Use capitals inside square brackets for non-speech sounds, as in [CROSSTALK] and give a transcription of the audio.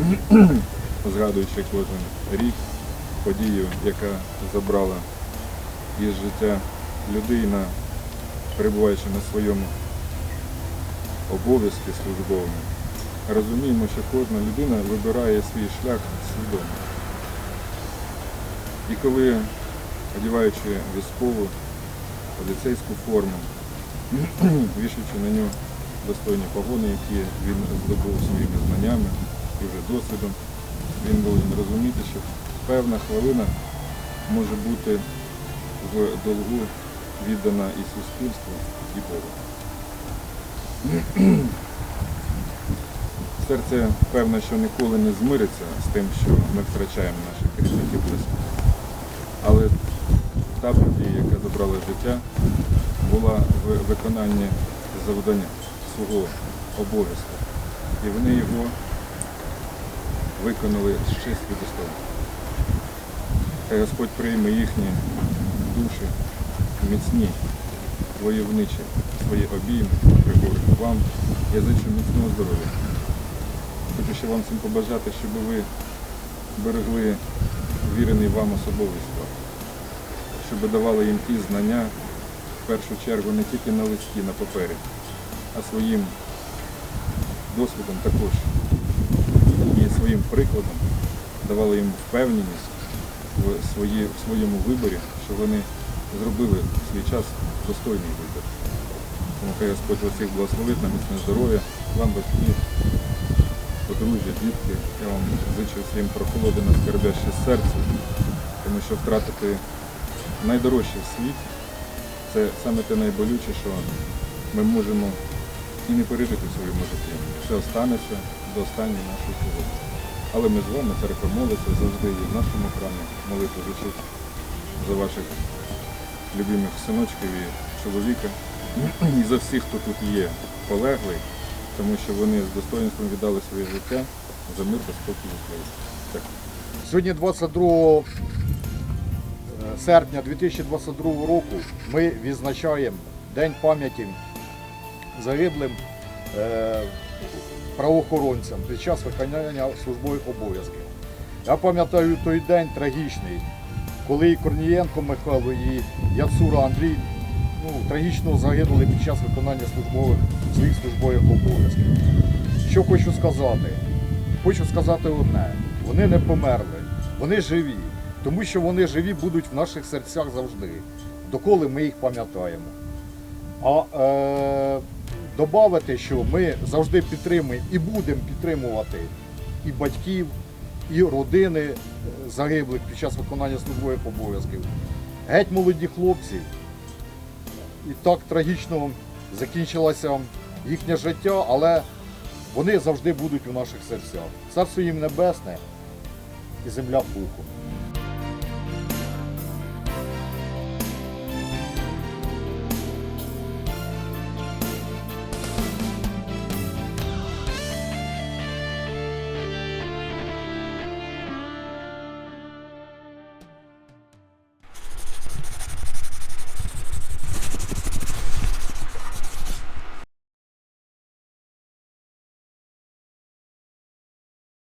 [CLEARS THROAT] згадуючи кожен рік подію, яка забрала із життя людина, перебуваючи на своєму обов'язку службовому, розуміємо, що кожна людина вибирає свій шлях свідомо. І коли, одягаючи військову поліцейську форму, [CLEARS THROAT] вішаючи на нього достойні погони, які він здобув своїми знаннями і вже досвідом, він повинен розуміти, що певна хвилина може бути в долгу віддана і суспільству, і Богу. [CLEARS THROAT] Серце, певно, що ніколи не змириться з тим, що ми втрачаємо наших керівників близьких. Але та подія, яка забрала життя, була в виконанні завдання свого обов'язку. І вони його виконали з честю достоинства. Хай Господь прийме їхні душі міцні, войовничі, свої обійми, пригорну вам. Я міцного здоров'я. Хочу ще вам всім побажати, щоб ви берегли вірений вам особовий склад, щоб давали їм ті знання, в першу чергу, не тільки на листі, на папері, а своїм досвідом також своїм прикладом давали їм впевненість в, свої, в своєму виборі, що вони зробили в свій час достойний вибір. Тому хай Господь вас всіх благословить на міцне здоров'я, вам батьки, подружжя, дітки. Я вам зичу всім прохолоди на скорбяще серце, тому що втратити найдорожче в світі це саме те найболюче, що ми можемо і не пережити в своєму житті. Все останеться до останньої нашої хвилини. Але ми з вами, церква молиться завжди і в нашому храмі молитву звучить за ваших любимих синочків і чоловіка, і за всіх, хто тут є, полеглий, тому що вони з достоинством віддали своє життя за мир та спокій України. Дякую. Сьогодні 22 серпня 2022 року ми відзначаємо День пам'яті загиблим е, правоохоронцям під час виконання службових обов'язків. Я пам'ятаю той день трагічний, коли і Корнієнко Михайло і Яцура Андрій ну, трагічно загинули під час виконання службових, своїх службових обов'язків. Що хочу сказати? Хочу сказати одне: вони не померли, вони живі, тому що вони живі будуть в наших серцях завжди, доколи ми їх пам'ятаємо. А е, додати, що ми завжди підтримуємо і будемо підтримувати і батьків, і родини е, загиблих під час виконання службових обов'язків. Геть молоді хлопці, і так трагічно закінчилося їхнє життя, але вони завжди будуть у наших серцях. Царство їм небесне і земля пухом.